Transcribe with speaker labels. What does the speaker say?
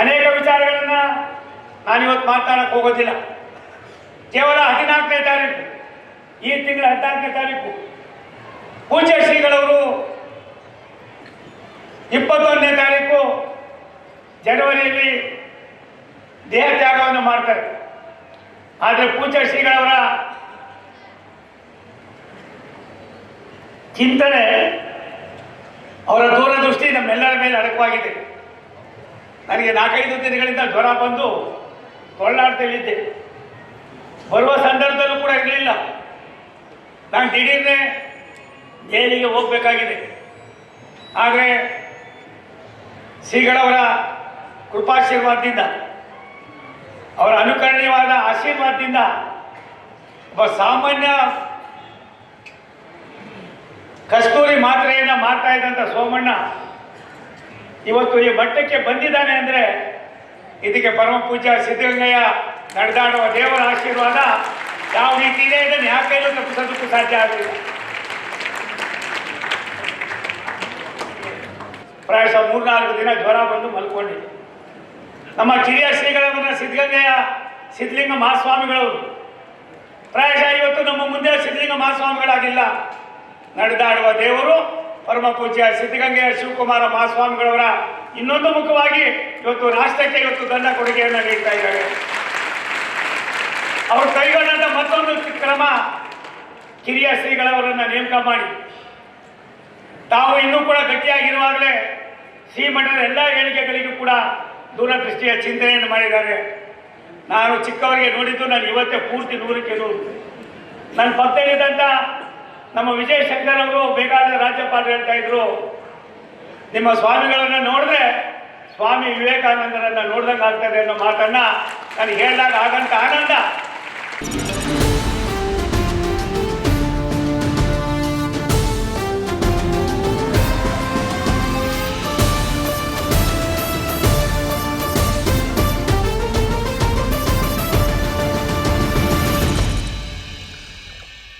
Speaker 1: ಅನೇಕ ವಿಚಾರಗಳನ್ನ ನಾನಿವತ್ತು ಮಾತಾಡಕ್ಕೆ ಹೋಗೋದಿಲ್ಲ. ಕೇವಲ ಹದಿನಾಲ್ಕನೇ ತಾರೀಕು, ಈ ತಿಂಗಳ ಹದಿನಾಲ್ಕನೇ ತಾರೀಕು. ಪೂಜ್ಯ ಶ್ರೀಗಳವರು ಇಪ್ಪತ್ತೊಂದನೇ ತಾರೀಕು ಜನವರಿಯಲ್ಲಿ ದೇಹ ತ್ಯಾಗವನ್ನು ಮಾಡ್ತಾರೆ. ಆದರೆ ಪೂಜ್ಯ ಶ್ರೀಗಳವರ ಚಿಂತನೆ ಅವರ ದೂರದೃಷ್ಟಿ ನಮ್ಮೆಲ್ಲರ ಮೇಲೆ ಅಡಕವಾಗಿದೆ. ನನಗೆ ನಾಲ್ಕೈದು ದಿನಗಳಿಂದ ಜ್ವರ ಬಂದು ತೊಳ್ಳಾಡ್ತೇಲಿದ್ದೆ ಬರುವ ಸಂದರ್ಭದಲ್ಲೂ ಕೂಡ ಇರಲಿಲ್ಲ. ನಾನು ದಿಢೀರ್ನೆ ಜೈಲಿಗೆ ಹೋಗಬೇಕಾಗಿದೆ. ಆದರೆ ಶ್ರೀಗಳವರ ಕೃಪಾಶೀರ್ವಾದದಿಂದ, ಅವರ ಅನುಕರಣೀಯವಾದ ಆಶೀರ್ವಾದದಿಂದ ಒಬ್ಬ ಸಾಮಾನ್ಯ ಕಸ್ತೂರಿ ಮಾತ್ರೆಯನ್ನು ಮಾಡ್ತಾ ಇದ್ದಂಥ ಸೋಮಣ್ಣ ಇವತ್ತು ಈ ಮಟ್ಟಕ್ಕೆ ಬಂದಿದ್ದಾನೆ ಅಂದರೆ ಇದಕ್ಕೆ ಪರಮ ಪೂಜಾ ಸಿದ್ಧಗಂಗಯ್ಯ ನಡೆದಾಡುವ ದೇವರ ಆಶೀರ್ವಾದ ಯಾವ ರೀತಿ ಇದೆ ಇದನ್ನು ಯಾವ ಕೈಲೂ ತಪ್ಪಿಸೋದಕ್ಕೂ ಸಾಧ್ಯ ಆಗಲಿಲ್ಲ. ಪ್ರಾಯಶಃ ಮೂರ್ನಾಲ್ಕು ದಿನ ಜ್ವರ ಬಂದು ಮಲ್ಕೊಂಡಿದ್ದೆ ನಮ್ಮ ಕಿರಿಯ ಶ್ರೀಗಳವರ ಸಿದ್ಧಗಂಗಯ್ಯ ಸಿದ್ಧಲಿಂಗ ಮಹಾಸ್ವಾಮಿಗಳವರು, ಪ್ರಾಯಶಃ ಇವತ್ತು ನಮ್ಮ ಮುಂದೆ ಸಿದ್ಧಲಿಂಗ ಮಹಾಸ್ವಾಮಿಗಳಾಗಿಲ್ಲ. ನಡೆದಾಡುವ ದೇವರು ಪರಮ ಪೂಜ್ಯ ಸಿದ್ಧಗಂಗೆ ಶಿವಕುಮಾರ ಮಹಾಸ್ವಾಮಿಗಳವರ ಇನ್ನೊಂದು ಮುಖವಾಗಿ ಇವತ್ತು ರಾಷ್ಟ್ರಕ್ಕೆ ಇವತ್ತು ದಂಡ ಕೊಡುಗೆಯನ್ನು ನೀಡ್ತಾ ಇದ್ದಾರೆ. ಅವರು ಕೈಗೊಂಡಂತ ಮತ್ತೊಂದು ಕ್ರಮ ಕಿರಿಯ ಶ್ರೀಗಳವರನ್ನ ನೇಮಕ ಮಾಡಿ. ತಾವು ಇನ್ನೂ ಕೂಡ ಗಟ್ಟಿಯಾಗಿರುವಾಗಲೇ ಶ್ರೀಮಠದ ಎಲ್ಲ ಹೇಳಿಕೆಗಳಿಗೂ ಕೂಡ ದೂರದೃಷ್ಟಿಯ ಚಿಂತನೆಯನ್ನು ಮಾಡಿದ್ದಾರೆ. ನಾನು ಚಿಕ್ಕವರಿಗೆ ನೋಡಿದ್ದು ನಾನು ಇವತ್ತೇ ಪೂರ್ತಿ ನೂರಕ್ಕೆ ನೂರು. ನನ್ನ ಪಕ್ಕದಲ್ಲಿದ್ದಂಥ ನಮ್ಮ ವಿಜಯ ಶಂಕರ್ ಅವರು ಬೇಕಾದ ರಾಜ್ಯಪಾಲರು ಹೇಳ್ತಾ ಇದ್ರು. ನಿಮ್ಮ ಸ್ವಾಮಿಗಳನ್ನ ನೋಡಿದ್ರೆ ಸ್ವಾಮಿ ವಿವೇಕಾನಂದರನ್ನ ನೋಡ್ದಂಗೆ ಆಗ್ತದೆ ಅನ್ನೋ ಮಾತನ್ನ ನಾನು ಹೇಳಿದಾಗ ಆಗಂತ ಆನಂದ.